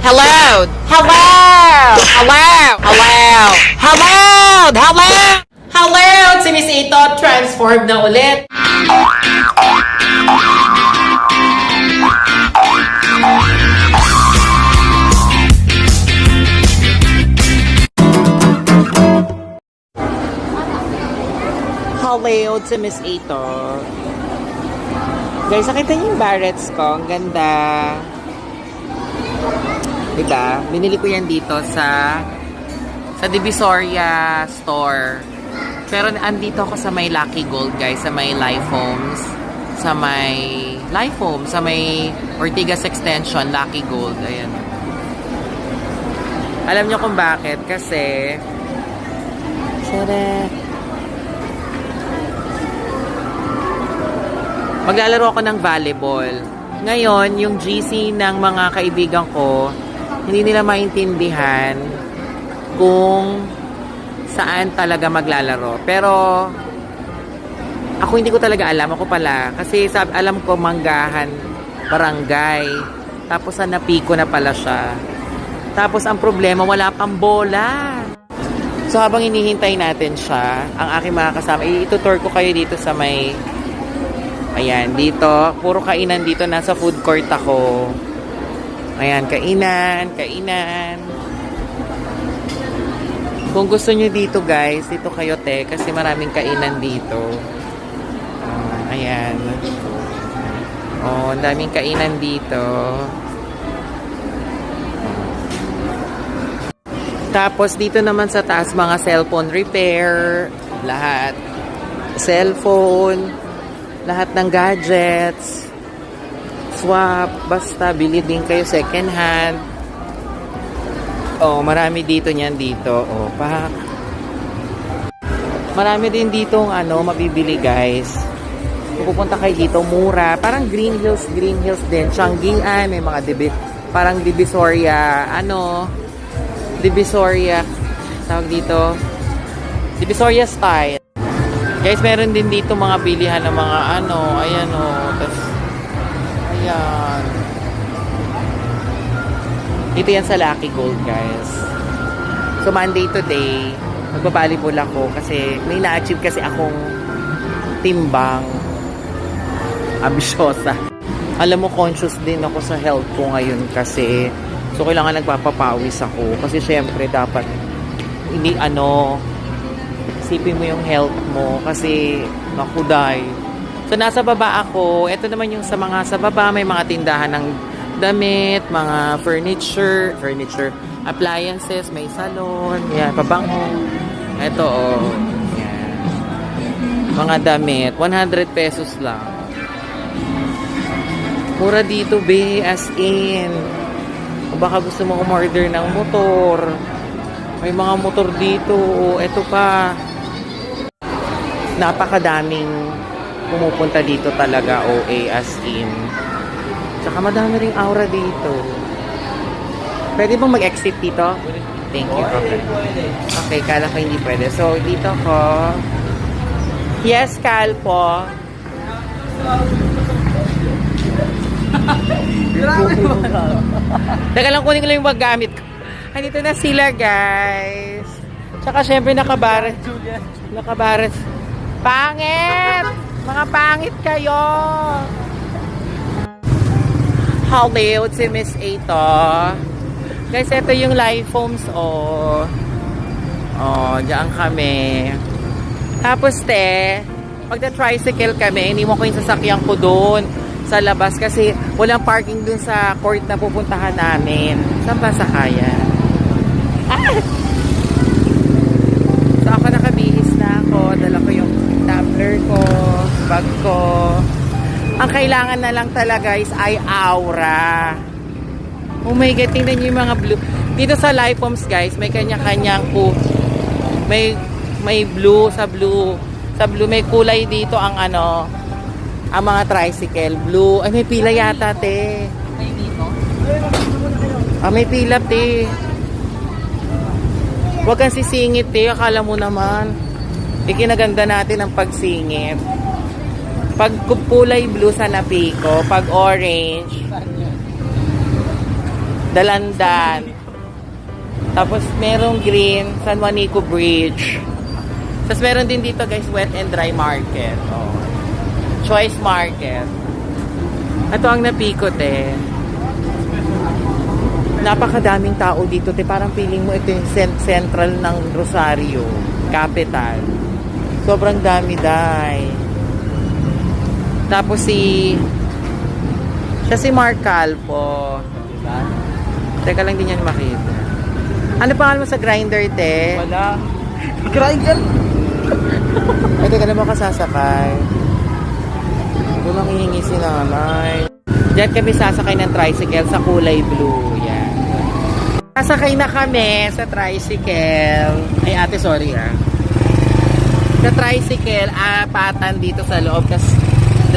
Hello! Hello! Hello! Hello! Hello! Hello! Hello! Si Miss Ito, transform na ulit. Hello to Miss Ito. Guys, nakita niyo yung barrets ko. Ang ganda. Diba? Binili ko yan dito sa sa Divisoria store. Pero andito ako sa may Lucky Gold, guys. Sa may Life Homes. Sa may Life Homes. Sa may Ortigas Extension, Lucky Gold. Ayan. Alam niyo kung bakit? Kasi... Tada! maglalaro ako ng volleyball. Ngayon, yung GC ng mga kaibigan ko, hindi nila maintindihan kung saan talaga maglalaro. Pero, ako hindi ko talaga alam. Ako pala. Kasi sab alam ko manggahan, barangay. Tapos sa napiko na pala siya. Tapos ang problema, wala pang bola. So habang hinihintay natin siya, ang aking mga kasama, itutour ko kayo dito sa may Ayan, dito, puro kainan dito. Nasa food court ako. Ayan, kainan, kainan. Kung gusto nyo dito guys, dito kayo te, kasi maraming kainan dito. Ah, ayan. Oh, daming kainan dito. Tapos dito naman sa taas mga cellphone repair, lahat. Cellphone, lahat ng gadgets, swap, basta bili din kayo second hand. Oh, marami dito niyan dito. Oh, pak. Marami din dito ano, mabibili guys. Pupunta kayo dito, mura. Parang Green Hills, Green Hills din. Changian, may mga dibi, parang Divisoria, ano, Divisoria, tawag dito, Divisoria style. Guys, meron din dito mga bilihan ng mga ano, ayan. Oh, tas, ayan. Dito yan sa Lucky Gold, guys. So, Monday today, magbabalibol ako kasi may na-achieve kasi akong timbang ambisyosa. Alam mo, conscious din ako sa health ko ngayon kasi so kailangan nagpapapawis ako kasi syempre dapat hindi ano isipin mo yung health mo kasi nakuday. So nasa baba ako, ito naman yung sa mga sa baba may mga tindahan ng damit, mga furniture, furniture, appliances, may salon, yan, pabango. Ito oh, yan. Mga damit, 100 pesos lang. Mura dito, be, as in. Kung baka gusto mo umorder ng motor, may mga motor dito. Ito pa, napakadaming pumupunta dito talaga OA as in. Tsaka madami ring aura dito. Pwede bang mag-exit dito? Thank you. Okay. Okay, kala ko hindi pwede. So, dito ko. Yes, Cal po. Teka lang, kunin ko lang yung maggamit ko. Andito na sila, guys. Tsaka syempre nakabaret. Nakabaret. Pangit! Mga pangit kayo! Hello, si Miss Ato. Guys, ito yung live foams, oh. Oh, diyan kami. Tapos, te, magta-tricycle kami, mo ko yung sasakyan ko doon sa labas kasi walang parking dun sa court na pupuntahan namin. Saan ba sakaya? Ah! So, ako nakabihis na ako. Dala ko yung tumbler ko, bag ko. Ang kailangan na lang talaga is ay aura. Oh my God, tingnan niyo yung mga blue. Dito sa Life Homes, guys, may kanya-kanyang ku may may blue sa blue. Sa blue may kulay dito ang ano ang mga tricycle. Blue. Ay, may pila yata, te. May dito? Ah, may pila, te. Huwag kang sisingit, te. Akala mo naman. Ikinaganda natin ang pagsingit. Pag kulay blue sa napiko, pag orange, Dalandan. Tapos merong green, San Juanico Bridge. Tapos meron din dito guys, wet and dry market. Oh. Choice market. Ito ang napikot eh. Napakadaming tao dito. Te. Parang feeling mo ito yung cent- central ng Rosario. Capital. Sobrang dami dai. Tapos si... Siya si Mark Calpo. Diba? Teka lang din yan makita. Ano pangalan mo sa grinder, te? Wala. Grinder. Ay, teka naman kasasakay. Ito lang hihingi si nanay. Diyan kami sasakay ng tricycle sa kulay blue. Yan. Sasakay na kami sa tricycle. Ay, ate, sorry ha. Sa tricycle, apatan dito sa loob. Kas,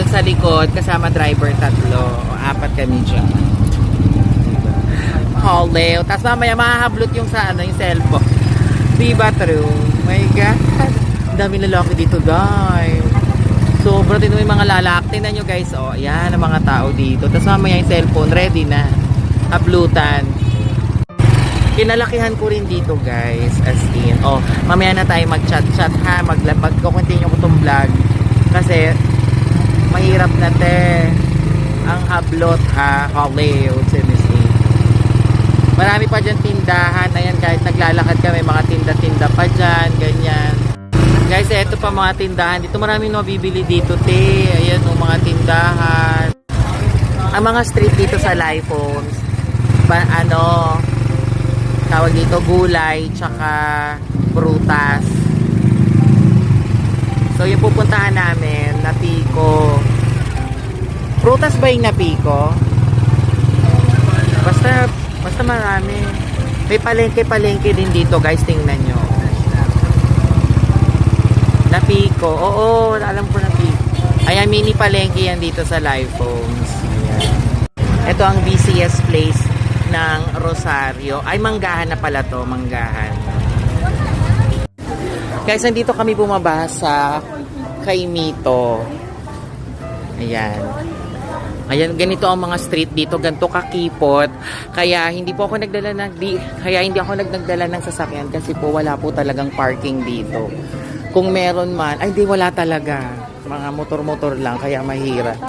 doon sa likod, kasama driver tatlo. O, apat kami dyan. Holeo. Tapos mamaya mahahablot yung sa ano, yung cellphone. Diba true? My God. Ang dami lalaki dito, guys. Sobra din yung mga lalaki. Tingnan nyo, guys. Oh, yan ang mga tao dito. Tapos mamaya yung cellphone, ready na. Uploadan. Kinalakihan ko rin dito, guys. As in. Oh, mamaya na tayo mag-chat-chat, ha? Maglapag ko. Itong vlog. Kasi, mahirap na, te. Ang hablot, ha? Hollywood, sinisig. Marami pa dyan tindahan. Ayan, kahit naglalakad kami, mga tinda-tinda pa dyan, ganyan. Guys, eto pa mga tindahan. Dito maraming nabibili dito, te. Ayan, oh, mga tindahan. Ang mga street dito sa live pa, ano, tawag dito, gulay, tsaka prutas. So, yung pupuntahan namin, Napiko. Prutas ba yung Napiko? Basta, basta marami. May palengke-palengke din dito, guys. Tingnan nyo. Napiko. Oo, alam ko Napiko. Ayan, mini palengke yan dito sa live phones. Ito ang BCS place ng Rosario. Ay, manggahan na pala to. Manggahan. Guys, nandito kami bumaba sa kay Mito. Ayan. Ayan, ganito ang mga street dito, ganito kakipot. Kaya hindi po ako nagdala ng di, kaya hindi ako nagdala ng sasakyan kasi po wala po talagang parking dito. Kung meron man, ay di wala talaga. Mga motor-motor lang kaya mahirap.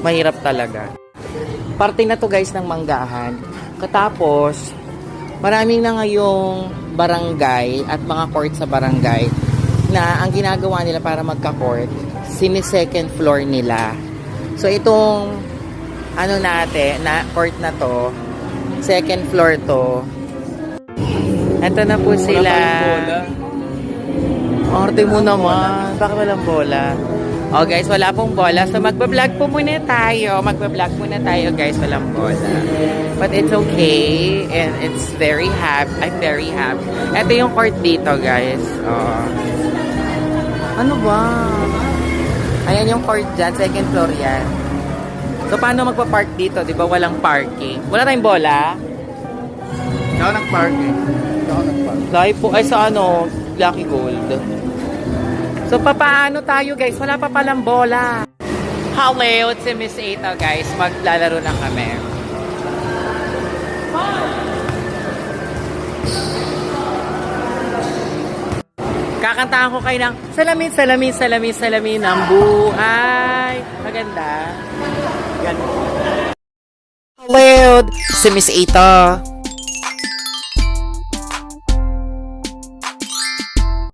Mahirap talaga. Parte na to guys ng manggahan. Katapos, maraming na ngayong barangay at mga court sa barangay na ang ginagawa nila para magka-court, sini second floor nila. So itong ano natin, na court na to, second floor to. Ito na po sila. Arte mo naman. Bakit walang bola? Oh guys, wala pong bola. So magbablog po muna tayo. Magbablog muna tayo guys. Walang bola. But it's okay. And it's very happy. I'm very happy. Ito yung court dito guys. Oh. Ano ba? Ayan yung court dyan. Second floor yan. So paano magpa-park dito? Di ba walang parking? Wala tayong bola? Ikaw nag-park eh. Ikaw nag-park. Live po, ay sa ano, Lucky Gold. So, papaano tayo guys? Wala pa palang bola. Hello, it's si Miss Eta guys. Maglalaro na kami. Kakantahan ko kayo ng salamin, salamin, salamin, salamin ng buhay. Maganda. Hello, si Miss Eta.